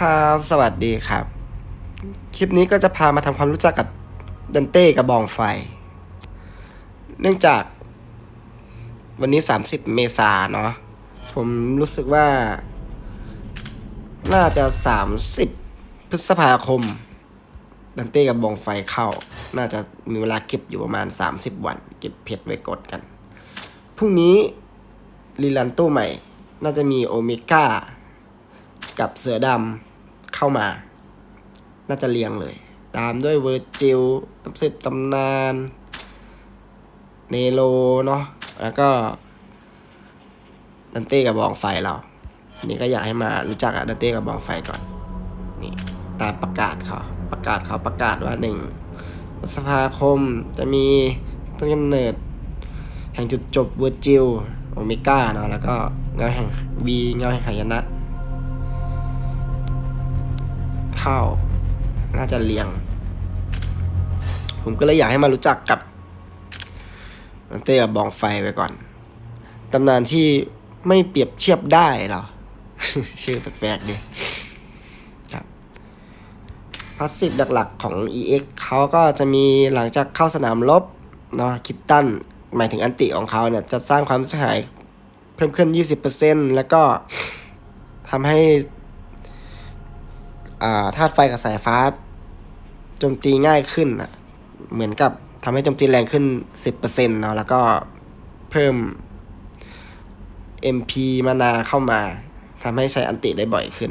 ครับ สวัสดีครับ คลิปนี้ก็จะพามาทำความรู้จักกับดันเต้กระบองไฟ เนื่องจาก วันนี้ 30 เมษาเนาะ ผมรู้สึกว่า น่าจะ 30 พฤษภาคม ดันเต้กระบองไฟเข้า น่าจะมีเวลาเก็บอยู่ประมาณ 30 วัน เก็บเพชรไว้กดกัน พรุ่งนี้รีลันตู้ใหม่ น่าจะมีโอเมก้ากับเสือดำ เข้ามา น่าจะเรียงเลย ตามด้วยเวอร์จิลน้ำสิบตำนาน เนโลเนาะแล้วก็ดันเต้กับบองไฟเรา นี่ก็อยากให้มารู้จักอะดันเต้กับบองไฟก่อน นี่ตามประกาศเขาประกาศเขาประกาศว่าหนึ่งพฤษภาคมจะมีต้นกำเนิด แห่งจุดจบเวอร์จิลโอเมก้าเนาะแล้วก็เงาแห่งบีเงาแห่งหายนะ ข้าน่าจะเรียง ผมก็เลยอยากให้มารู้จักกับมันเต้กับบองไฟไปก่อน ตำนานที่ไม่เปรียบเทียบได้หรอ ชื่อแปลกๆดีครับพาสซีฟหลักๆของ EX เขาก็จะมีหลังจากเข้าสนามรบเนาะคิดตันหมายถึงอันติของเขาเนี่ย จะสร้างความเสียหายเพิ่มขึ้น 20%แล้วก็ทำให้ ธาตุไฟกับสายฟ้าโจมตีง่ายขึ้นนะเหมือนกับทำให้โจมตีแรงขึ้น 10%เนาะแล้วก็เพิ่ม MP มานาเข้ามาทำให้ใช้อันติได้บ่อยขึ้น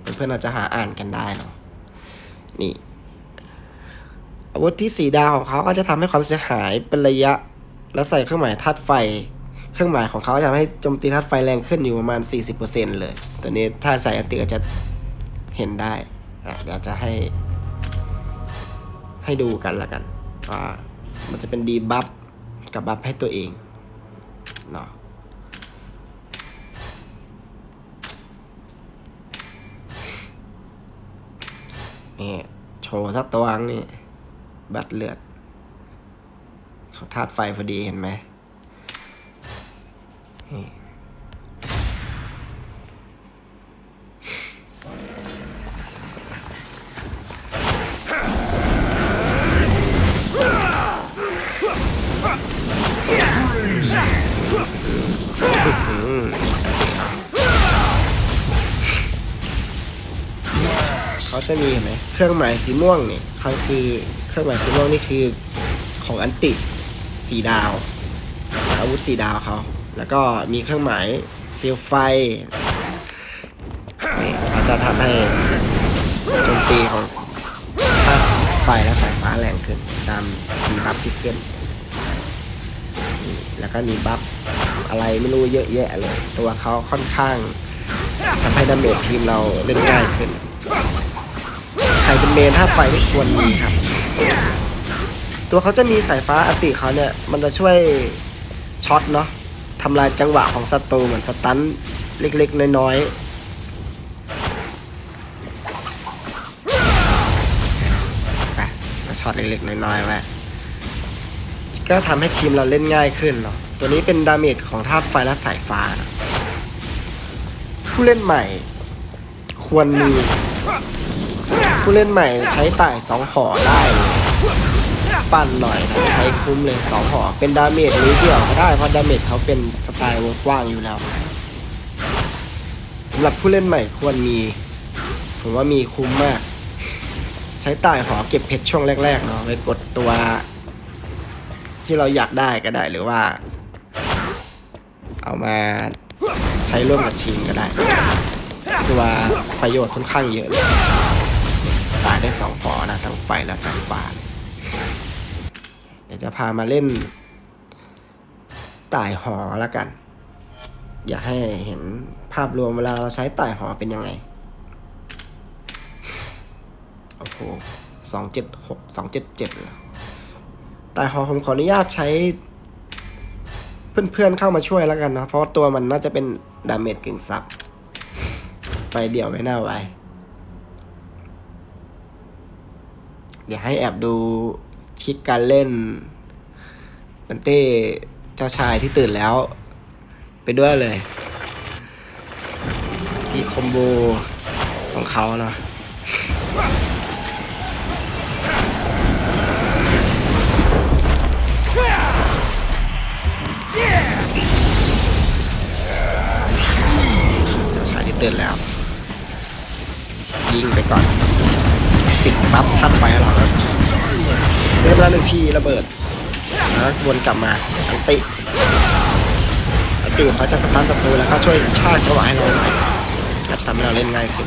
เพื่อนๆอาจจะหาอ่านกันได้เนาะนี่ อาวุธที่สีดาวของเขาก็จะทำให้ความเสียหายเป็นระยะ แล้วใส่เครื่องหมายธาตุไฟ เครื่องหมายของเขาจะทำให้โจมตีธาตุไฟแรงขึ้นอยู่ประมาณ 40%เลย ตัวนี้ถ้าใส่อันติก็จะเห็นได้อะเดี๋ยวจะให้ ให้ดูกันละกันว่ามันจะเป็นดีบัฟกับบัฟให้ตัวเองเนาะนี่โชว์สักตัวงนี่ บัตรเลือดเขาธาตุไฟพอดีเห็นไหม เขาจะมีเห็นไหมเครื่องหมายสีม่วงเนี่ยเขาคือเครื่องหมายสีม่วงนี่คือของอันติสีดาวอาวุธสีดาวเขา แล้วก็มีเครื่องหมายเปลวไฟนี่เขาจะทำให้โจมตีของธาตุไฟและสายฟ้าแรงขึ้น ตามมีบัฟที่ขึ้น แล้วก็มีบัฟอะไรไม่รู้เยอะแยะเลย ตัวเขาค่อนข้างทำให้ดาเมจทีมเราเล่นง่ายขึ้น ใครเป็นเมนธาตุไฟที่ควรมีครับ ตัวเขาจะมีสายฟ้าอติเขาเนี่ย มันจะช่วยช็อตเนาะ ทำลายจังหวะของศัตรูเหมือนสตันเล็กๆ น้อยๆไปมาช็อตเล็กๆ น้อยๆไว้ก็ทำให้ทีมเราเล่นง่ายขึ้นเนาะ ตัวนี้เป็นดาเมจของธาตุไฟและสายฟ้านะผู้เล่นใหม่ ควรมี ผู้เล่นใหม่ใช้ต่ายสองหอได้ ปั่นหน่อยนะใช้คุ้มเลยสองหอเป็นดาเมจนี้เดียวก็ได้เพราะดาเมจเขาเป็นสไตล์วงกว้างอยู่แล้วสำหรับผู้เล่นใหม่ควรมีผมว่ามีคุ้มมาก ใช้ต่ายหอเก็บเพชรช่วงแรกๆเนาะไว้กดตัว ที่เราอยากได้ก็ได้หรือว่า เอามาใช้ร่วมกับทีมก็ได้ ตัวประโยชน์ค่อนข้างเยอะเลยตายได้สองพอนะทั้งไฟและสายฟ้า ดี๋ยวจะพามาเล่นต่ายหอแล้วกัน อยากให้เห็นภาพรวมเวลาเราใช้ต่ายหอเป็นยังไง โอ้โหสองเจ็ดหกสองเจ็ดเจ็ดแล้วต่ายหอผมขออนุญาตใช้ เพื่อนๆเข้ามาช่วยแล้วกันนะ เพราะตัวมันน่าจะเป็นดาเมจกึ่งซับ ไปเดี่ยวไม่น่าไวเดี๋ยวให้แอบดู คลิปการเล่นดันเต้เจ้าชายที่ตื่นแล้ว ไปด้วยเลยธีคอมโบของเขาเนาะเจะชายที่ตื่นแล้ว ยิงไปก่อน ติดปั๊บทัดไฟให้เราครับ เรียบร้อยหนึ่งทีระเบิดแล้ววนกลับมาอันติอันติเขาจะสตันศัตรูแล้วก็ช่วยชาร์จจังหวะให้เราหน่อยอาจจะทำให้เราเล่นง่ายขึ้น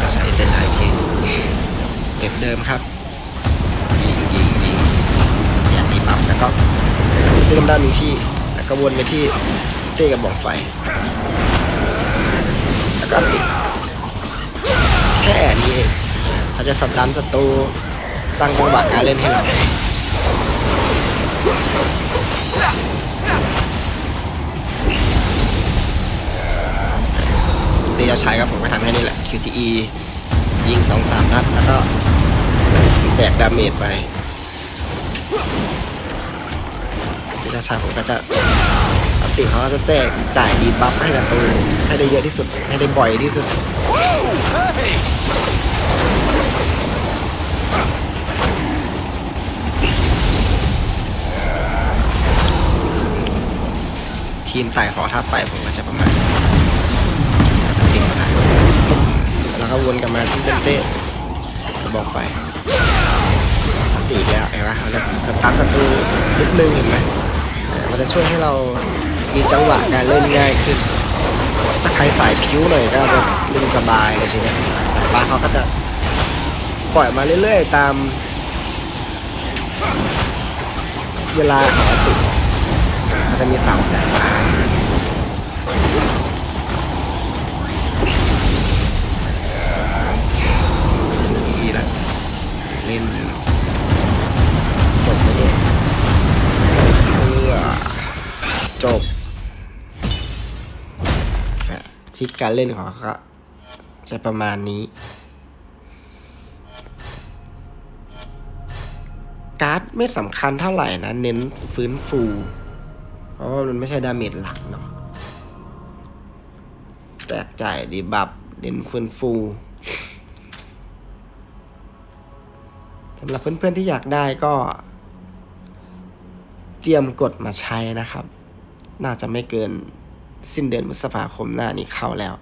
จะใช้เป็นไฮคิงเก็บเดิมครับยิงยิงยิงอย่างมีปั๊บแล้วก็เริ่มด้านหนึ่งที่แล้วก็วนไปที่ เต้กับบองไฟ แล้วก็ปิดแค่นี้เองเขาจะสับดันศัตรูสร้างจังหวะการเล่นให้เราตีจะใช้ครับผมก็ทำแค่นี้แหละ QTE ยิงสองสามนัด แล้วก็แจกดาเมจไปตีจะใช้ผมก็จะ ติเขาจะแจกจ่ายดีบัฟให้กับตัวให้ได้เยอะที่สุดให้ได้บ่อยที่สุดทีมไต่ขอทัพไฟผมก็จะประมาณนี้ติดมาแล้วก็วนกลับมาที่เต้นเต้กระบอกไฟตีแล้วเห็นไหมมันจะตั้งประตูนิดนึงเห็นไหมมันจะช่วยให้เรา มีจังหวะการเล่นง่ายขึ้นถ้าใครสายผิวหน่อยก็จะเล่นสบายเลยทีเนี้ยสายฟ้าเขาก็จะปล่อยมาเรื่อยๆตาม เวลาของติมันจะมีเสาสายฟ้าทีล้วเล่นจบไปเลยเพื่อจบ ที่การเล่นของเขาจะประมาณนี้ การ์ดไม่สำคัญเท่าไหร่นะ เน้นฟื้นฟู เพราะว่ามันไม่ใช่ดาเมจหลักเนาะแตกจ่ายดีบับเน้นฟื้นฟูสำหรับเพื่อนๆที่อยากได้ก็ เตรียมกดมาใช้นะครับ น่าจะไม่เกิน สิ้นเดือนพฤษภาคมหน้านี้เข้าแล้ว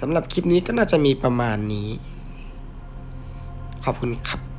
สำหรับคลิปนี้ก็น่าจะมีประมาณนี้ ขอบคุณครับ